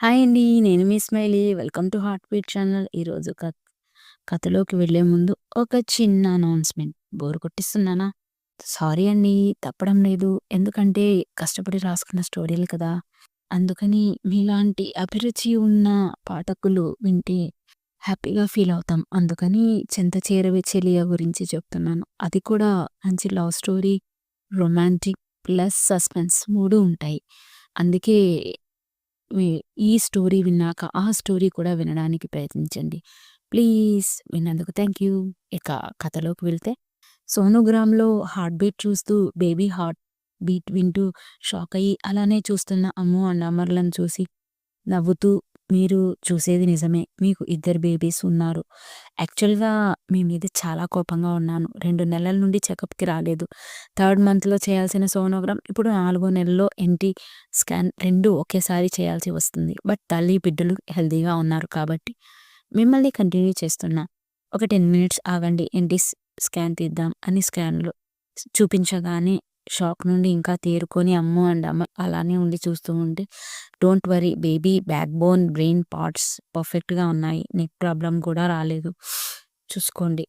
Hi అండి. నేను మీ Smiley. Welcome to heart beat channel. ఈరోజు కథ కథలోకి వెళ్ళే ముందు ఒక చిన్న అనౌన్స్‌మెంట్. బోర్ కొట్టిస్తున్నానా? సారీ అండి. తప్పడం లేదు. ఎందుకంటే కష్టపడి రాసుకున్న స్టోరీలు కదా! అందుకని మీలాంటి అభిరుచి ఉన్న పాఠకులు వింటే హ్యాపీగా ఫీల్ అవుతాం. అందుకని 'చింత చేరవే చెలియ గురించి చెప్తున్నాను. అది కూడా మంచి love story, romantic plus suspense మూడు ఉంటాయి. అందుకే ఈ స్టోరీ విన్నాక ఆ స్టోరీ కూడా వినడానికి ప్రయత్నించండి. ప్లీజ్ విన్నందుకు థ్యాంక్ యూ. ఇక కథలోకి వెళ్తే సోనోగ్రామ్‌లో హార్ట్ బీట్ చూస్తూ బేబీ హార్ట్ బీట్ వింటూ షాక్ అయ్యి అలానే చూస్తున్న అమ్ము అండ్ అమర్‌లను చూసి నవ్వుతూ మీరు చూసేది నిజమే. మీకు ఇద్దరు బేబీస్ ఉన్నారు. యాక్చువల్‌గా మీ మీద చాలా కోపంగా ఉన్నాను. 2 నెలల నుండి చెకప్‌కి రాలేదు. థర్డ్ మంత్‌లో చేయాల్సిన సోనోగ్రామ్ ఇప్పుడు నాలుగో నెలలో ఎన్‌టీ స్కాన్ రెండూ ఒకేసారి చేయాల్సి వస్తుంది. బట్ తల్లి, బిడ్డలు హెల్తీగా ఉన్నారు కాబట్టి మిమ్మల్ని కంటిన్యూ చేస్తున్నా. ఒక 10 మినిట్స్ ఆగండి ఎన్‌టీ స్కాన్ తీద్దాం అని స్కాన్‌లో చూపించగానే షాక్ నుండి ఇంకా తేరుకొని అమ్ము అండ్ అమ్మ అలానే ఉండి చూస్తూ ఉంటే don't worry baby back bone, brain parts పర్ఫెక్ట్‌గా ఉన్నాయి. నెక్ ప్రాబ్లం కూడా రాలేదు. చూసుకోండి.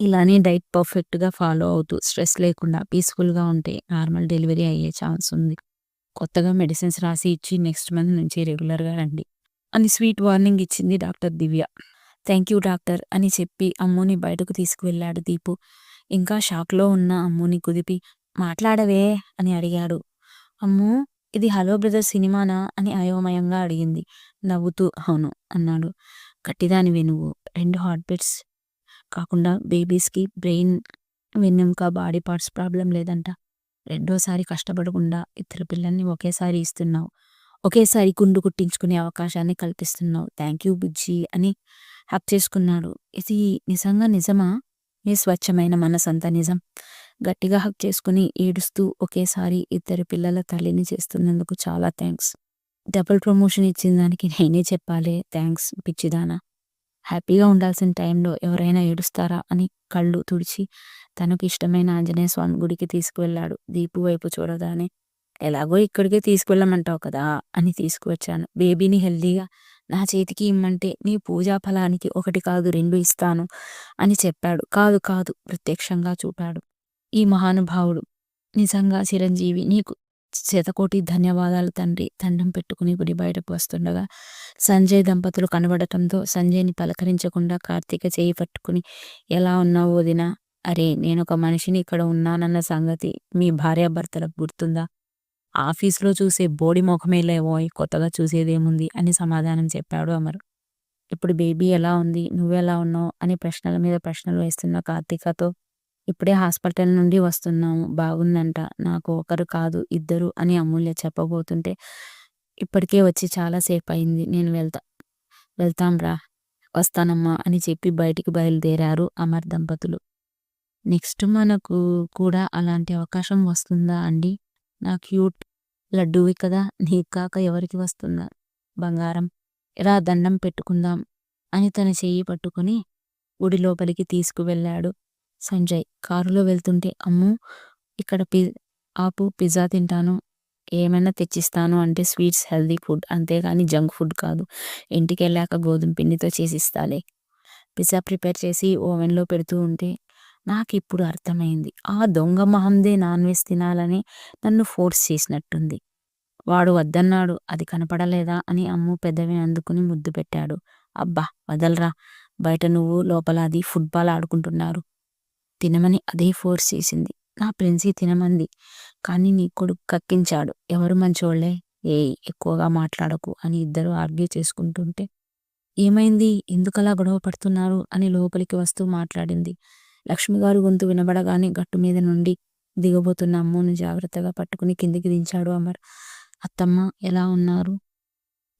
ఇలానే డైట్ పర్ఫెక్ట్‌గా ఫాలో అవుతూ స్ట్రెస్ లేకుండా పీస్‌ఫుల్‌గా ఉంటే నార్మల్ డెలివరీ అయ్యే ఛాన్స్ ఉంది. కొత్తగా మెడిసిన్స్ రాసి ఇచ్చి నెక్స్ట్ మంత్ నుంచి రెగ్యులర్‌గా రండి అని స్వీట్ వార్నింగ్ ఇచ్చింది doctor Divya. Thank you doctor అని చెప్పి అమ్ముని బయటకు తీసుకువెళ్ళాడు దీపు. ఇంకా షాక్‌లో ఉన్న అమ్ముని కుదిపి మాట్లాడవే అని అడిగాడు. అమ్మూ ఇది 'హలో బ్రదర్' సినిమానా అని అయోమయంగా అడిగింది. నవ్వుతూ అవును అన్నాడు. గట్టిదానివే నువ్వు. రెండు హార్ట్ బీట్స్ కాకుండా బేబీస్‌కి బ్రెయిన్, వెన్నెముక, బాడీ పార్ట్స్ ప్రాబ్లం లేదంట. రెండోసారి కష్టపడకుండా ఇద్దరు పిల్లల్ని ఒకేసారి ఇస్తున్నావు. ఒకేసారి గుండు కుట్టించుకునే అవకాశాన్ని కల్పిస్తున్నావు. థ్యాంక్ యూ బుజ్జి అని హ్యాప్ చేసుకున్నాడు. ఇది నిజంగా నిజమా? మీ స్వచ్ఛమైన మనసంతా నిజం. గట్టిగా హక్ చేసుకుని ఏడుస్తూ ఒకేసారి ఇద్దరు పిల్లల తల్లిని చేస్తున్నందుకు చాలా థ్యాంక్స్ డబుల్ ప్రమోషన్ ఇచ్చిన దానికి నేనే చెప్పాలే థ్యాంక్స్ పిచ్చిదానా. హ్యాపీగా ఉండాల్సిన టైంలో ఎవరైనా ఏడుస్తారా అని కళ్ళు తుడిచి తనకు ఇష్టమైన ఆంజనేయ స్వామి గుడికి తీసుకువెళ్ళాడు. దీపు వైపు చూడగానే ఎలాగో ఇక్కడికే తీసుకువెళ్ళమంటావు కదా! అని తీసుకువచ్చాను. బేబీని హెల్తీగా నా చేతికి ఇమ్మంటే నీ పూజా ఫలానికి ఒకటి కాదు రెండు ఇస్తాను అని చెప్పాడు. కాదు కాదు ప్రత్యక్షంగా చూపాడు. ఈ మహానుభావుడు నిజంగా చిరంజీవి నీకు శతకోటి ధన్యవాదాలు తండ్రి దండం పెట్టుకుని గుడి బయటకు వస్తుండగా సంజయ్ దంపతులు కనబడటంతో సంజయ్‌ని పలకరించకుండా కార్తీక చేయి పట్టుకుని ఎలా ఉన్నావు వదినా? అరే నేను ఒక మనిషిని ఇక్కడ ఉన్నానన్న సంగతి మీ భార్యాభర్తలకు గుర్తుందా? ఆఫీసులో చూసే బోడి మొఖమేలేవోయ్ కొత్తగా చూసేదేముంది అని సమాధానం చెప్పాడు అమరు ఇప్పుడు బేబీ ఎలా ఉంది? నువ్వెలా ఉన్నావు? అని ప్రశ్నల మీద ప్రశ్నలు వేస్తున్న కార్తీకతో ఇప్పుడే హాస్పిటల్ నుండి వస్తున్నాము. బాగుందంట. నాకు ఒకరు కాదు ఇద్దరు అని అమూల్య చెప్పబోతుంటే ఇప్పటికే వచ్చి చాలాసేపు అయింది నేను వెళ్తా వెళ్తాం రా వస్తానమ్మా అని చెప్పి బయటికి బయలుదేరారు అమర్ దంపతులు. నెక్స్ట్ మనకు కూడా అలాంటి అవకాశం వస్తుందా అండి నా క్యూట్ లడ్డూవి కదా! నీకు కాక ఎవరికి వస్తుందా? బంగారం. రా దండం పెట్టుకుందాం అని తన చెయ్యి పట్టుకుని గుడి లోపలికి తీసుకువెళ్ళాడు సంజయ్. కారులో వెళ్తుంటే అమ్ము ఇక్కడ పి ఆపు పిజ్జా తింటాను. ఏమైనా తెచ్చిస్తాను అంటే స్వీట్స్ హెల్దీ ఫుడ్ అంతేగాని జంక్ ఫుడ్ కాదు. ఇంటికి వెళ్ళాక గోధుమ పిండితో చేసిస్తాలే. పిజ్జా ప్రిపేర్ చేసి ఓవెన్‌లో పెడుతూ ఉంటే నాకు ఇప్పుడు అర్థమైంది. ఆ దొంగ మహందే నాన్ వెజ్ తినాలని నన్ను ఫోర్స్ చేసినట్టుంది. వాడు వద్దన్నాడు. అది కనపడలేదా అని అమ్ము పెద్దవి అందుకుని ముద్దు పెట్టాడు. అబ్బా వదలరా బయట నువ్వు లోపల అది ఫుట్‌బాల్ ఆడుకుంటున్నారు. తినమని అదే ఫోర్స్ చేసింది. నా ప్రిన్సీ తినమంది. కానీ నీ కొడుకు కక్కించాడు. ఎవరు మంచోళ్ళే ఏయ్ ఎక్కువగా మాట్లాడకు అని ఇద్దరూ ఆర్గ్యూ చేసుకుంటుంటే ఏమైంది? ఎందుకలా గొడవ పడుతున్నారు? అని లోపలికి వస్తూ మాట్లాడింది. లక్ష్మిగారు గొంతు వినబడగానే గట్టు మీద నుండి దిగబోతున్న అమ్ముని జాగ్రత్తగా పట్టుకుని కిందికి దించాడు అమర్. అత్తమ్మ ఎలా ఉన్నారు?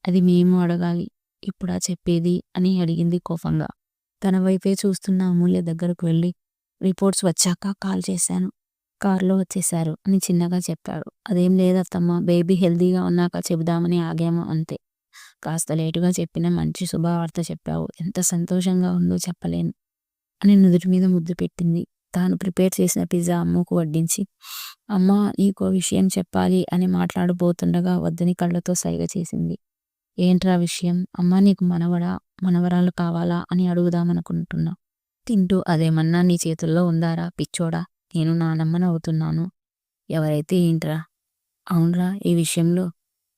అది మేము అడగాలి. ఇప్పుడా చెప్పేది? అని అడిగింది కోపంగా. తన వైపే చూస్తున్న అమూల్య దగ్గరకు వెళ్ళి రిపోర్ట్స్ వచ్చాక కాల్ చేశాను. కారులో వచ్చేశారు అని చిన్నగా చెప్పాడు. అదేం లేదత్తమ్మ బేబీ హెల్తీగా ఉన్నాక చెబుదామని ఆగాము అంతే. కాస్త లేటుగా చెప్పిన మంచి శుభవార్త చెప్పావు. ఎంత సంతోషంగా ఉందో చెప్పలేను అని నుదుటి మీద ముద్దు పెట్టింది. తాను ప్రిపేర్ చేసిన పిజ్జా అమ్మకు వడ్డించి అమ్మా నీకో విషయం చెప్పాలి అని మాట్లాడబోతుండగా వద్దని కళ్ళతో సైగ చేసింది. ఏంట్రా విషయం అమ్మా నీకు మనవడా మనవరాలు కావాలా అని అడుగుదామనుకుంటున్నా తింటూ అదేమన్నా నీ చేతుల్లో ఉందారా? పిచ్చోడా నేను నానమ్మని అవుతున్నాను. ఎవరైతే ఏంట్రా? అవునరా ఈ విషయంలో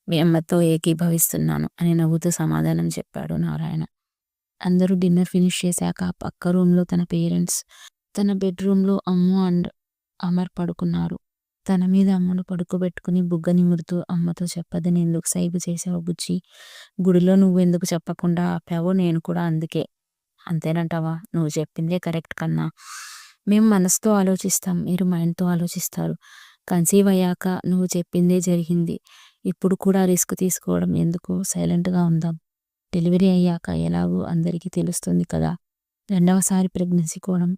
మీ అమ్మతో ఏకీభవిస్తున్నాను అని నవ్వుతూ సమాధానం చెప్పాడు నారాయణ. అందరూ డిన్నర్ ఫినిష్ చేశాక పక్క రూమ్లో తన పేరెంట్స్ తన బెడ్రూమ్లో అమ్ము అండ్ అమర్ పడుకున్నారు. తన మీద అమ్మను పడుకోబెట్టుకుని బుగ్గ నిమురుతూ అమ్మతో చెప్పదని ఎందుకు సైబు చేసావు బుజ్జి? గుడిలో నువ్వు ఎందుకు చెప్పకుండా ఆపావో నేను కూడా అందుకే. అంతేనంటావా? నువ్వు చెప్పిందే కరెక్ట్ కన్నా. మేము మనసుతో ఆలోచిస్తాం మీరు మైండ్తో ఆలోచిస్తారు. కన్సీవ్ అయ్యాక నువ్వు చెప్పిందే జరిగింది. ఇప్పుడు కూడా రిస్క్ తీసుకోవడం ఎందుకు? సైలెంట్గా ఉందాం. డెలివరీ అయ్యాక ఎలాగో అందరికీ తెలుస్తుంది కదా. రెండవసారి ప్రెగ్నెన్సీ కోవడం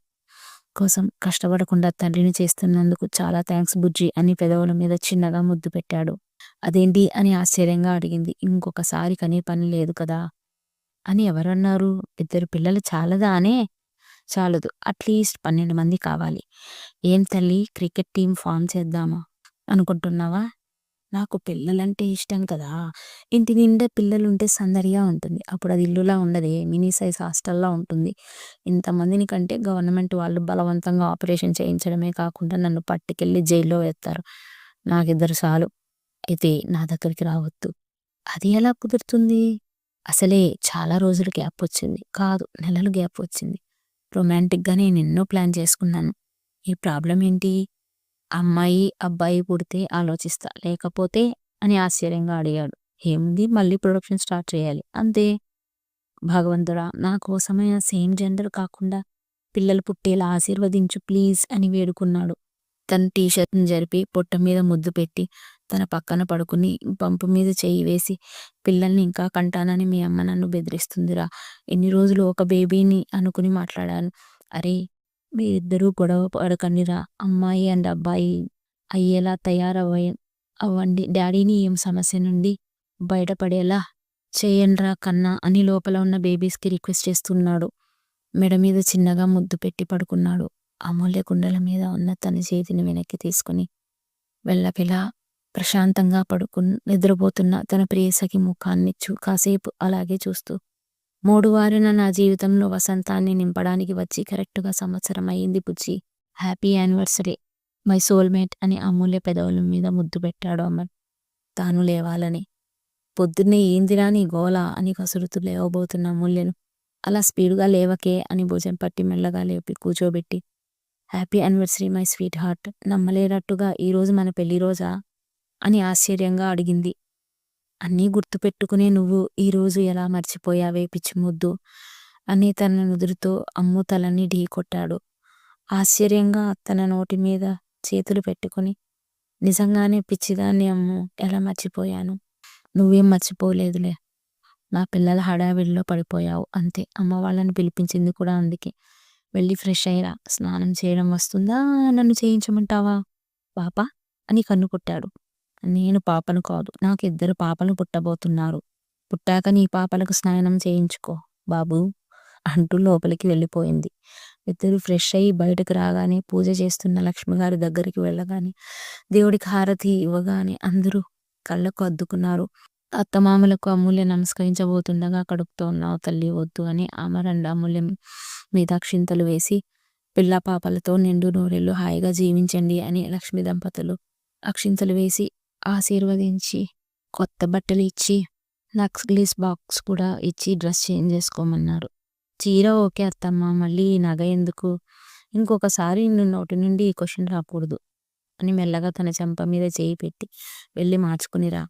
కోసం కష్టపడకుండా తండ్రిని చేస్తున్నందుకు చాలా థ్యాంక్స్ బుజ్జి అని పెదవుల మీద చిన్నగా ముద్దు పెట్టాడు. అదేంటి అని ఆశ్చర్యంగా అడిగింది. ఇంకొకసారి కనీ పని లేదు కదా. అని ఎవరన్నారు? ఇద్దరు పిల్లలు చాలదా అనే చాలదు. అట్లీస్ట్ పన్నెండు మంది కావాలి. ఏం తల్లి? క్రికెట్ టీం ఫామ్ చేద్దామా? అనుకుంటున్నావా? నాకు పిల్లలంటే ఇష్టం కదా. ఇంటి నిండా పిల్లలుంటే సందడిగా ఉంటుంది. అప్పుడు అది ఇల్లులా ఉండదే. మినీ సైజ్ హాస్టల్లా ఉంటుంది. ఇంతమందిని కంటే గవర్నమెంట్ వాళ్ళు బలవంతంగా ఆపరేషన్ చేయించడమే కాకుండా నన్ను పట్టుకెళ్ళి జైల్లో వేస్తారు. నాకిద్దరు చాలు. అయితే నా దగ్గరికి రావద్దు. అది ఎలా కుదురుతుంది? అసలే చాలా రోజులు గ్యాప్ వచ్చింది కాదు నెలలు గ్యాప్ వచ్చింది రొమాంటిక్గా నేను ఎన్నో ప్లాన్ చేసుకున్నాను. ఈ ప్రాబ్లం ఏంటి? అమ్మాయి అబ్బాయి పుడితే ఆలోచిస్తా లేకపోతే అని ఆశ్చర్యంగా అడిగాడు. ఏముంది? మళ్ళీ ప్రొడక్షన్ స్టార్ట్ చేయాలి. అంతే. భగవంతుడా నా కోసమైన సేమ్ జెండర్ కాకుండా పిల్లలు పుట్టేలా ఆశీర్వదించు ప్లీజ్ అని వేడుకున్నాడు. తన టీషర్ట్ని జరిపి పొట్ట మీద ముద్దు పెట్టి తన పక్కన పడుకుని పంపు మీద చేయి వేసి పిల్లల్ని ఇంకా కంటానని మీ అమ్మ నన్ను బెదిరిస్తుందిరా. ఎన్ని రోజులు ఒక బేబీని అనుకుని మాట్లాడాను. అరే మీరిద్దరూ గొడవ పడకండిరా. అమ్మాయి అండ్ అబ్బాయి అయ్యేలా తయారవ్వ అవ్వండి. డాడీని ఏం సమస్య నుండి బయటపడేలా చేయండ్రా కన్నా అని లోపల ఉన్న బేబీస్కి రిక్వెస్ట్ చేస్తున్నాడు. మెడ మీద చిన్నగా ముద్దు పెట్టి పడుకున్నాడు. అమూల్య కుండల మీద ఉన్న తన చేతిని వెనక్కి తీసుకుని వెళ్ళపిలా ప్రశాంతంగా పడుకు నిద్రపోతున్న తన ప్రియసఖి ముఖాన్ని చూ కాసేపు అలాగే చూస్తూ మూడువారిన నా జీవితంలో వసంతాన్ని నింపడానికి వచ్చి కరెక్టుగా సంవత్సరం అయ్యింది బుజ్జి. Happy anniversary. మై సోల్మేట్ అని అమూల్య పెదవుల మీద ముద్దు పెట్టాడు అమర్. తాను లేవాలని. పొద్దున్నే ఏందిరా నీ గోల అని కసురుతూ లేవబోతున్న అమూల్యను అలా స్పీడ్గా లేవకే అని భుజం పట్టి మెల్లగా లేపి కూర్చోబెట్టి happy anniversary my sweet heart. నమ్మలేనట్టుగా ఈరోజు మన పెళ్ళి రోజా? అని ఆశ్చర్యంగా అడిగింది. అన్నీ గుర్తుపెట్టుకునే నువ్వు ఈరోజు ఎలా మర్చిపోయావే పిచ్చిముద్దు అని తన నుదురుతో అమ్ము తలని ఢీకొట్టాడు ఆశ్చర్యంగా తన నోటి మీద చేతులు పెట్టుకుని నిజంగానే పిచ్చిదాన్ని అమ్ము ఎలా మర్చిపోయాను? నువ్వేం మర్చిపోలేదులే. నా పిల్లల హడావిడిలో పడిపోయావు అంతే. అమ్మ వాళ్ళని పిలిపించింది కూడా అందుకే. వెళ్ళి ఫ్రెష్ అయ్యిరా. స్నానం చేయడం వస్తుందా? నన్ను చేయించమంటావా? పాప అని కన్ను కొట్టాడు. నేను పాపను కాదు. నాకు ఇద్దరు పాపలు పుట్టబోతున్నారు. పుట్టాక నీ పాపలకు స్నానం చేయించుకో బాబు అంటూ లోపలికి వెళ్ళిపోయింది. ఇద్దరు ఫ్రెష్ అయ్యి బయటకు రాగానే పూజ చేస్తున్న లక్ష్మిగారి దగ్గరికి వెళ్ళగానే దేవుడికి హారతి ఇవ్వగానే అందరూ కళ్ళకు అద్దుకున్నారు. అత్తమామలకు అమూల్య నమస్కరించబోతుండగా కడుపుతో ఉన్నావు తల్లి వద్దు అని ఆమరండ అమూల్యం మీద క్షింతలు వేసి పిల్ల పాపలతో నిండు నూరెళ్ళు హాయిగా జీవించండి అని లక్ష్మి దంపతులు అక్షింతలు వేసి ఆశీర్వదించి కొత్త బట్టలు ఇచ్చి నక్స్లీస్ బాక్స్ కూడా ఇచ్చి డ్రెస్ చేంజ్ చేసుకోమన్నారు. చీర ఓకే అత్తమ్మ మళ్ళీ నగ ఎందుకు? ఇంకొకసారి నిన్ను నోటి నుండి ఈ క్వశ్చన్ రాకూడదు అని మెల్లగా తన చెంప మీద చేయి పెట్టి వెళ్ళి మార్చుకునిరా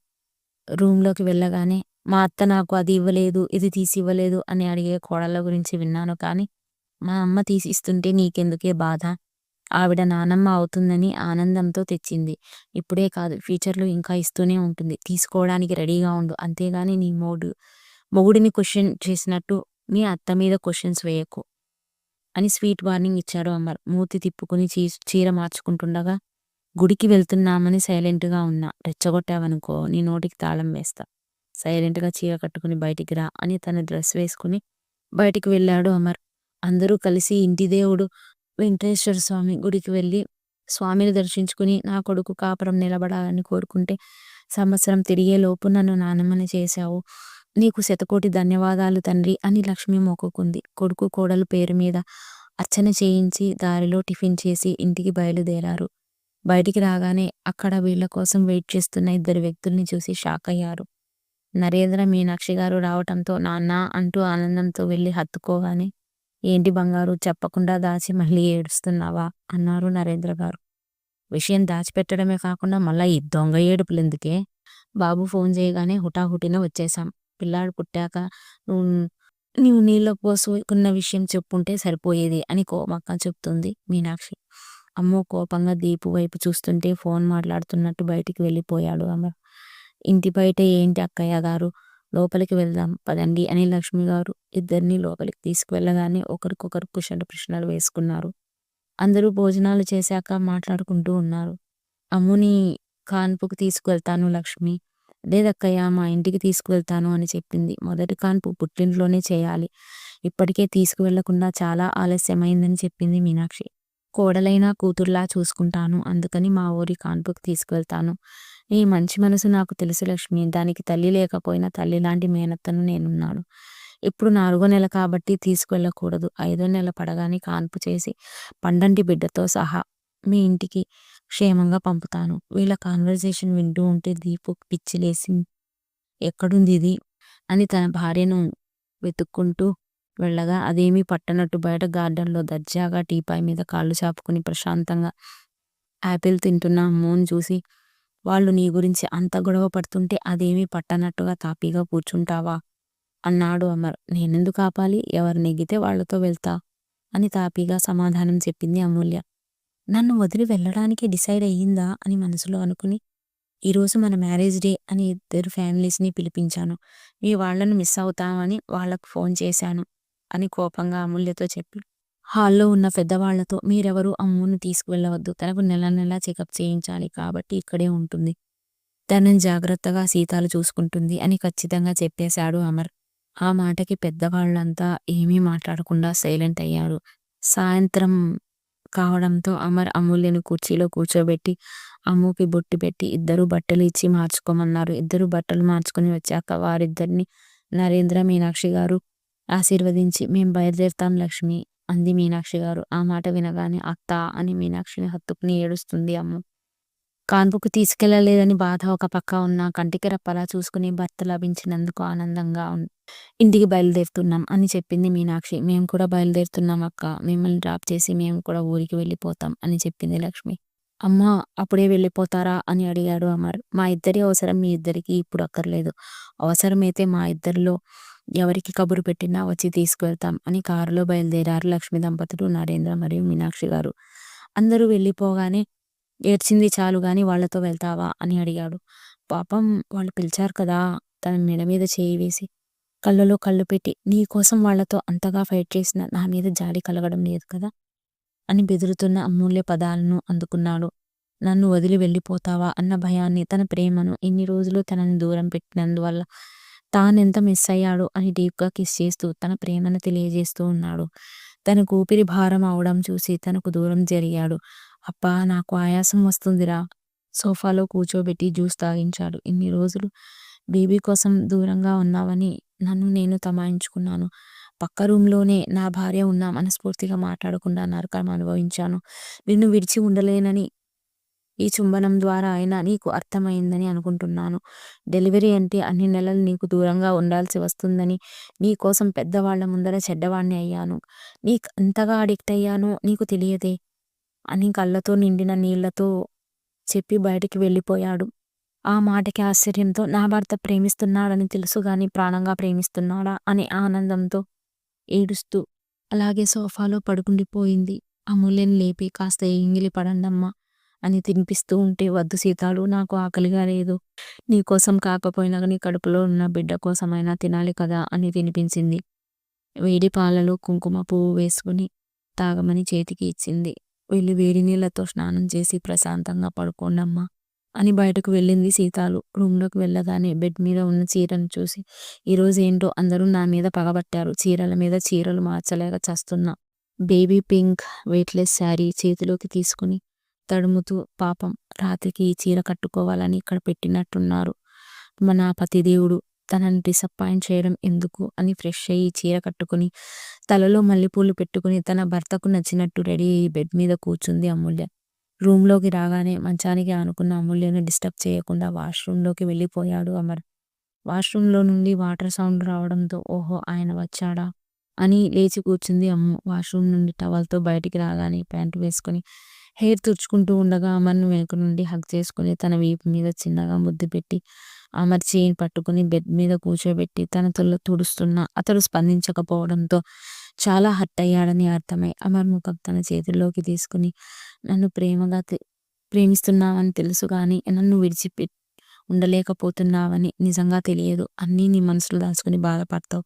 రూమ్లోకి వెళ్ళగానే మా అత్త నాకు అది ఇవ్వలేదు ఇది తీసి ఇవ్వలేదు అని అడిగే కోడళ్ళ గురించి విన్నాను కానీ మా అమ్మ తీసి ఇస్తుంటే నీకెందుకే బాధ? ఆవిడ నానమ్మ అవుతుందని ఆనందంతో తెచ్చింది. ఇప్పుడే కాదు ఫ్యూచర్లో ఇంకా ఇస్తూనే ఉంటుంది. తీసుకోవడానికి రెడీగా ఉండు. అంతేగాని నీ మోడు మొగుడిని క్వశ్చన్ చేసినట్టు మీ అత్త మీద క్వశ్చన్స్ వేయకు అని స్వీట్ వార్నింగ్ ఇచ్చాడు అమ్మర్ మూతి తిప్పుకుని చీ చీర మార్చుకుంటుండగా గుడికి వెళ్తున్నామని సైలెంట్గా ఉన్నా. రెచ్చగొట్టావనుకో నీ నోటికి తాళం వేస్తా. సైలెంట్గా చీర కట్టుకుని బయటికి రా అని తన డ్రెస్ వేసుకుని బయటికి వెళ్ళాడు అమర్. అందరూ కలిసి ఇంటి దేవుడు వెంకటేశ్వర స్వామి గుడికి వెళ్ళి స్వామిని దర్శించుకుని నా కొడుకు కాపురం నిలబడాలని కోరుకుంటే సంవత్సరం తిరిగే లోపు నన్ను నానమ్మని చేశావు. నీకు శతకోటి ధన్యవాదాలు తండ్రి అని లక్ష్మి మొక్కుకుంది. కొడుకు కోడలు పేరు మీద అర్చన చేయించి దారిలో టిఫిన్ చేసి ఇంటికి బయలుదేరారు. బయటికి రాగానే అక్కడ వీళ్ళ కోసం వెయిట్ చేస్తున్న ఇద్దరు వ్యక్తుల్ని చూసి షాక్ అయ్యారు. నరేంద్ర మీనాక్షి గారు రావటంతో నాన్న అంటూ ఆనందంతో వెళ్ళి హత్తుకోగానే ఏంటి బంగారు? చెప్పకుండా దాచి మళ్ళీ ఏడుస్తున్నావా? అన్నారు నరేంద్ర గారు. విషయం దాచిపెట్టడమే కాకుండా మళ్ళా ఈ దొంగ ఏడుపులు ఎందుకే? బాబు ఫోన్ చేయగానే హుటాహుటిన వచ్చేసాం పిల్లాడు పుట్టాక నువ్వు నీవు నీళ్ళ పోసుకున్న విషయం చెప్పుంటే సరిపోయేది అని కోమక్క చెప్తుంది మీనాక్షి. అమ్మో కోపంగా దీపు వైపు చూస్తుంటే ఫోన్ మాట్లాడుతున్నట్టు బయటికి వెళ్ళిపోయాడు అమర్. ఇంటి బయట ఏంటి అక్కయ్య గారు? లోపలికి వెళ్దాం. పదండి అని లక్ష్మి గారు ఇద్దరిని లోపలికి తీసుకువెళ్ళగానే ఒకరికొకరు కుశల ప్రశ్నలు వేసుకున్నారు. అందరూ భోజనాలు చేశాక మాట్లాడుకుంటూ ఉన్నారు. అమ్ముని కాన్పుకు తీసుకువెళ్తాను లక్ష్మి. లేదక్కయ్య మా ఇంటికి తీసుకువెళ్తాను అని చెప్పింది. మొదటి కాన్పు పుట్టింట్లోనే చేయాలి. ఇప్పటికే తీసుకువెళ్ళకుండా చాలా ఆలస్యమైందని చెప్పింది మీనాక్షి. కోడలైనా కూతుర్లా చూసుకుంటాను. అందుకని మా ఊరి కాన్పుకు తీసుకువెళ్తాను. నీ మంచి మనసు నాకు తెలుసు లక్ష్మి. దానికి తల్లి లేకపోయినా తల్లి లాంటి మేనత్తను నేనున్నాడు ఇప్పుడు నాలుగో నెల కాబట్టి తీసుకువెళ్ళకూడదు ఐదో నెల పడగానే కాన్పు చేసి పండంటి బిడ్డతో సహా మీ ఇంటికి క్షేమంగా పంపుతాను. వీళ్ళ కాన్వర్జేషన్ వింటూ ఉంటే దీపు పిచ్చిలేసి ఎక్కడుంది ఇది? అని తన భార్యను వెతుక్కుంటూ వెళ్ళగా అదేమీ పట్టనట్టు బయట గార్డెన్లో దర్జాగా టీపాయ్ మీద కాళ్ళు చాపుకుని ప్రశాంతంగా యాపిల్ తింటున్న మూన్ చూసి వాళ్ళు నీ గురించి అంత గొడవ పడుతుంటే అదేమీ పట్టనట్టుగా తాపీగా కూర్చుంటావా? అన్నాడు అమర్. నేనెందుకు ఆపాలి? ఎవరు నెగ్గితే వాళ్ళతో వెళ్తా అని తాపీగా సమాధానం చెప్పింది అమూల్య. నన్ను వదిలి వెళ్ళడానికి డిసైడ్ అయ్యిందా అని మనసులో అనుకుని ఈరోజు మన మ్యారేజ్ డే అని ఇద్దరు ఫ్యామిలీస్ని పిలిపించాను. మీ వాళ్ళను మిస్ అవుతామని వాళ్ళకు ఫోన్ చేశాను అని కోపంగా అమూల్యతో చెప్పి హాల్లో ఉన్న పెద్దవాళ్ళతో మీరెవరూ? అమ్మును తీసుకువెళ్ళవద్దు. తనకు నెల నెలా చెకప్ చేయించాలి కాబట్టి ఇక్కడే ఉంటుంది. తనని జాగ్రత్తగా సీతాలు చూసుకుంటుంది అని ఖచ్చితంగా చెప్పేశాడు అమర్. ఆ మాటకి పెద్దవాళ్ళంతా ఏమీ మాట్లాడకుండా సైలెంట్ అయ్యారు. సాయంత్రం కావడంతో అమర్ అమూల్యను కుర్చీలో కూర్చోబెట్టి అమ్ముకి బొట్టి పెట్టి ఇద్దరు బట్టలు ఇచ్చి మార్చుకోమన్నారు. ఇద్దరు బట్టలు మార్చుకొని వచ్చాక వారిద్దరిని నరేంద్ర మీనాక్షి గారు ఆశీర్వదించి మేం బయలుదేరుతాం లక్ష్మి. అంది మీనాక్షి గారు. ఆ మాట వినగానే అత్త అని మీనాక్షిని హత్తుకుని ఏడుస్తుంది అమ్మ. కాన్పుకు తీసుకెళ్ళలేదని బాధ ఒక పక్క ఉన్న కంటికి రప్పలా చూసుకుని భర్త లభించినందుకు ఆనందంగా ఉం ఇంటికి బయలుదేరుతున్నాం అని చెప్పింది మీనాక్షి. మేము కూడా బయలుదేరుతున్నాం అక్క. మిమ్మల్ని డ్రాప్ చేసి మేము కూడా ఊరికి వెళ్ళిపోతాం అని చెప్పింది లక్ష్మి. అమ్మ అప్పుడే వెళ్ళిపోతారా అని అడిగాడు అమర్. మా ఇద్దరి అవసరం మీ ఇద్దరికి ఇప్పుడు అక్కర్లేదు. అవసరమైతే మా ఇద్దరిలో ఎవరికి కబురు పెట్టినా వచ్చి తీసుకువెళ్తాం అని కారులో బయలుదేరారు లక్ష్మి దంపతులు నరేంద్ర మరియు మీనాక్షి గారు. అందరూ వెళ్ళిపోగానే ఏడ్చింది చాలు గాని వాళ్ళతో వెళ్తావా? అని అడిగాడు. పాపం వాళ్ళు పిలిచారు కదా తన మెడ మీద చేయి వేసి కళ్ళలో కళ్ళు పెట్టి నీ కోసం వాళ్ళతో అంతగా ఫైట్ చేసిన నా మీద జాలి కలగడం లేదు కదా అని బెదురుతున్న అమూల్య పదాలను అందుకున్నాడు. నన్ను వదిలి వెళ్ళిపోతావా? అన్న భయాన్ని తన ప్రేమను ఇన్ని రోజులు తనని దూరం పెట్టినందువల్ల తానెంత మిస్ అయ్యాడో అని డీప్గా కిస్ చేస్తూ తన ప్రేమను తెలియజేస్తూ ఉన్నాడు. తనకు ఊపిరి భారం అవడం చూసి తనకు దూరం జరిగాడు. అబ్బా నాకు ఆయాసం వస్తుందిరా. సోఫాలో కూర్చోబెట్టి జ్యూస్ తాగించాడు. ఇన్ని రోజులు బేబీ కోసం దూరంగా ఉన్నావని నన్ను నేను తమాయించుకున్నాను. పక్క రూమ్లోనే నా భార్య ఉన్న మనస్ఫూర్తిగా మాట్లాడకుండా నరకం అనుభవించాను. నిన్ను విడిచి ఉండలేనని ఈ చుంబనం ద్వారా అయినా నీకు అర్థమైందని అనుకుంటున్నాను. డెలివరీ అంటే అన్ని నెలలు నీకు దూరంగా ఉండాల్సి వస్తుందని నీ కోసం పెద్దవాళ్ళ ముందర చెడ్డవాణ్ణి అయ్యాను. నీకు అంతగా అడిక్ట్ అయ్యానో నీకు తెలియదే? అని కళ్ళతో నిండిన నీళ్ళతో చెప్పి బయటికి వెళ్ళిపోయాడు. ఆ మాటకి ఆశ్చర్యంతో నా భర్త ప్రేమిస్తున్నాడని తెలుసు గాని ప్రాణంగా ప్రేమిస్తున్నాడా? అని ఆనందంతో ఏడుస్తూ అలాగే సోఫాలో పడుకుండిపోయింది. అమూల్యని లేపి కాస్త ఎంగిలి పడండమ్మా. అని తినిపిస్తూ ఉంటే వద్దు సీతాలు నాకు ఆకలిగా లేదు. నీకోసం కాకపోయినా నీ కడుపులో ఉన్న బిడ్డ కోసమైనా తినాలి కదా అని తినిపించింది. వేడి పాలలో కుంకుమ పువ్వు వేసుకుని తాగమని చేతికి ఇచ్చింది. వెళ్ళి వేడి నీళ్ళతో స్నానం చేసి ప్రశాంతంగా పడుకోండమ్మా అని బయటకు వెళ్ళింది సీతాలు. రూమ్లోకి వెళ్ళగానే బెడ్ మీద ఉన్న చీరను చూసి ఈరోజు ఏంటో అందరూ నా మీద పగబట్టారు. చీరల మీద చీరలు మార్చలేక చస్తున్నా. బేబీ పింక్ వెయిట్లెస్ శారీ చేతిలోకి తీసుకుని తడుముతూ పాపం రాత్రికి ఈ చీర కట్టుకోవాలని ఇక్కడ పెట్టినట్టున్నారు. మన పతిదేవుడు తనని డిసప్పాయింట్ చేయడం ఎందుకు అని ఫ్రెష్ అయ్యి చీర కట్టుకుని తలలో మల్లెపూలు పెట్టుకుని తన భర్తకు నచ్చినట్టు రెడీ అయ్యి బెడ్ మీద కూర్చుంది అమూల్య. రూమ్లోకి రాగానే మంచానికి ఆనుకున్న అమూల్యను డిస్టర్బ్ చేయకుండా వాష్రూమ్లోకి వెళ్ళిపోయాడు అమర్. వాష్రూమ్లో నుండి వాటర్ సౌండ్ రావడంతో ఓహో ఆయన వచ్చాడా? అని లేచి కూర్చుంది అమ్ము. వాష్రూమ్ నుండి టవల్తో బయటికి రాగానే ప్యాంటు వేసుకొని హెయిర్ తుడుచుకుంటూ ఉండగా అమర్ను వెనుక నుండి హగ్ చేసుకుని తన వీపు మీద చిన్నగా ముద్దు పెట్టి అమర్ చేయిని పట్టుకుని బెడ్ మీద కూర్చోబెట్టి తన తొల్ల తుడుస్తున్నా అతడు స్పందించకపోవడంతో చాలా హర్ట్ అయ్యాడని అర్థమై అమర్ ముఖం తన చేతుల్లోకి తీసుకుని నన్ను ప్రేమగా ప్రేమిస్తున్నావని తెలుసు కానీ నన్ను విడిచిపె ఉండలేకపోతున్నావని నిజంగా తెలియదు. అన్నీ నీ మనసులో దాచుకుని బాధపడతావు.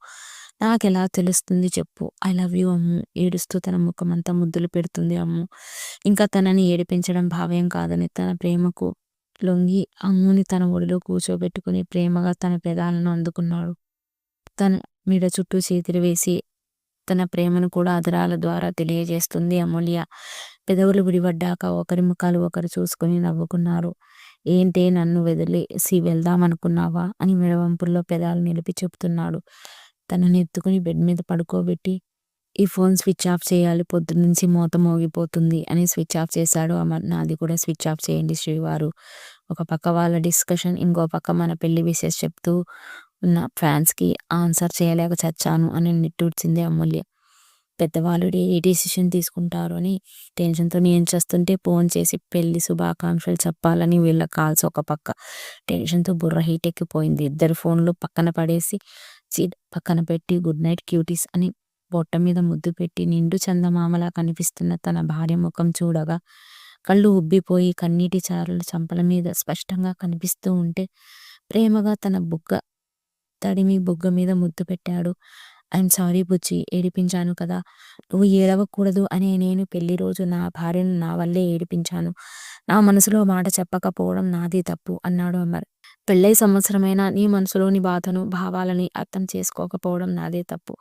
నాకెలా తెలుస్తుంది చెప్పు. I love you Ammu. ఏడుస్తూ తన ముఖం అంతా ముద్దులు పెడుతుంది అమ్ము. ఇంకా తనని ఏడిపించడం భావ్యం కాదని తన ప్రేమకు లొంగి అమ్ముని తన ఒడిలో కూర్చోబెట్టుకుని ప్రేమగా తన పెదాలను అందుకున్నాడు. తన మీద చుట్టూ చేతులు వేసి తన ప్రేమను కూడా అదరాల ద్వారా తెలియజేస్తుంది అమూల్య. పెదవులు విడిపడ్డాక ఒకరి ముఖాలు ఒకరు చూసుకుని నవ్వుకున్నారు. ఏంటే నన్ను వదిలేసి వెళ్దామనుకున్నావా అని మెడవంపుల్లో పెదాలు నిలిపి చెప్తున్నాడు. తనని ఎత్తుకుని బెడ్ మీద పడుకోబెట్టి ఈ ఫోన్ స్విచ్ ఆఫ్ చేయాలి పొద్దున్నుంచి మూత మోగిపోతుంది అని స్విచ్ ఆఫ్ చేశాడు అమర్ నాది కూడా స్విచ్ ఆఫ్ చేయండి శ్రీవారు. ఒక పక్క వాళ్ళ డిస్కషన్ ఇంకో పక్క మన పెళ్ళి విషెస్ చెప్తూ ఉన్న ఫ్యాన్స్కి ఆన్సర్ చేయలేక చచ్చాను అని నిట్టూడ్చింది అమూల్య. పెద్దవాళ్ళు ఏ డిసిషన్ తీసుకుంటారు అని టెన్షన్తో నేను చేస్తుంటే ఫోన్ చేసి పెళ్ళి శుభాకాంక్షలు చెప్పాలని వీళ్ళ కాల్స్ ఒక పక్క. టెన్షన్తో బుర్ర హీట్ ఎక్కిపోయింది. ఇద్దరు ఫోన్లు పక్కన పడేసి సీట్ పక్కన పెట్టి గుడ్ నైట్ క్యూటీస్ అని బొట్ట మీద ముద్దు పెట్టి నిండు చందమామలా కనిపిస్తున్న తన భార్య ముఖం చూడగా కళ్ళు ఉబ్బిపోయి కన్నీటి చారులు చంపల మీద స్పష్టంగా కనిపిస్తూ ఉంటే ప్రేమగా తన బుగ్గ తడిమి బుగ్గ మీద ముద్దు పెట్టాడు. ఐఎమ్ సారీ బుజ్జి ఏడిపించాను కదా. నువ్వు ఏడవకూడదు అనే నేను పెళ్ళి రోజు నా భార్యను నా వల్లే ఏడిపించాను. నా మనసులో మాట చెప్పకపోవడం నాది తప్పు అన్నాడు అమర్. పెళ్ళై సంవత్సరమైనా నీ మనసులోని బాధను భావాలని అర్థం చేసుకోకపోవడం నాదే తప్పు.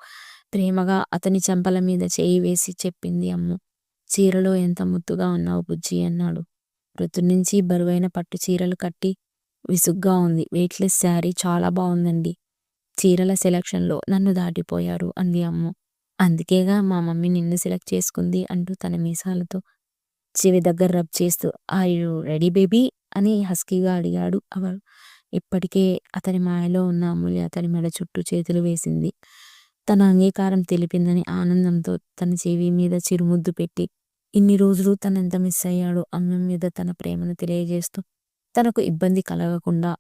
ప్రేమగా అతని చెంపల మీద చేయి వేసి చెప్పింది అమ్ము. చీరలో ఎంత ముద్దుగా ఉన్నావు బుజ్జి అన్నాడు. నుంచి బరువైన పట్టు చీరలు కట్టి విసుగ్గా ఉంది. వెయిట్లెస్ శారీ చాలా బాగుందండి. చీరల సెలక్షన్లో నన్ను దాటిపోయారు అంది అమ్ము. అందుకేగా మా మమ్మీ నిన్ను సెలెక్ట్ చేసుకుంది అంటూ తన మీసాలతో చెవి దగ్గర రబ్ చేస్తూ ఆ యు రెడీ బేబీ? అని హస్కీగా అడిగాడు. అవరు ఇప్పటికే అతని మాయలో ఉన్న అమూల్య అతని మెడ చుట్టూ చేతులు వేసింది. తన అంగీకారం తెలిపిందని ఆనందంతో తన చెవి మీద చిరుముద్దు పెట్టి ఇన్ని రోజులు తనెంత మిస్ అయ్యాడో అమ్మం మీద తన ప్రేమను తెలియజేస్తూ తనకు ఇబ్బంది కలగకుండా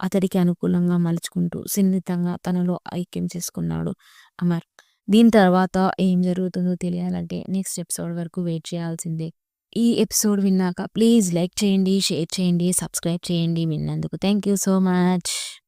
అతడికి అనుకూలంగా మలుచుకుంటూ సున్నితంగా తనలో ఐక్యం చేసుకున్నాడు అమర్. దీని తర్వాత ఏం జరుగుతుందో తెలియాలంటే నెక్స్ట్ ఎపిసోడ్ వరకు వెయిట్ చేయాల్సిందే. ఈ ఎపిసోడ్ విన్నాక ప్లీజ్ లైక్ చేయండి షేర్ చేయండి సబ్స్క్రైబ్ చేయండి విన్నందుకు. Thank you so much.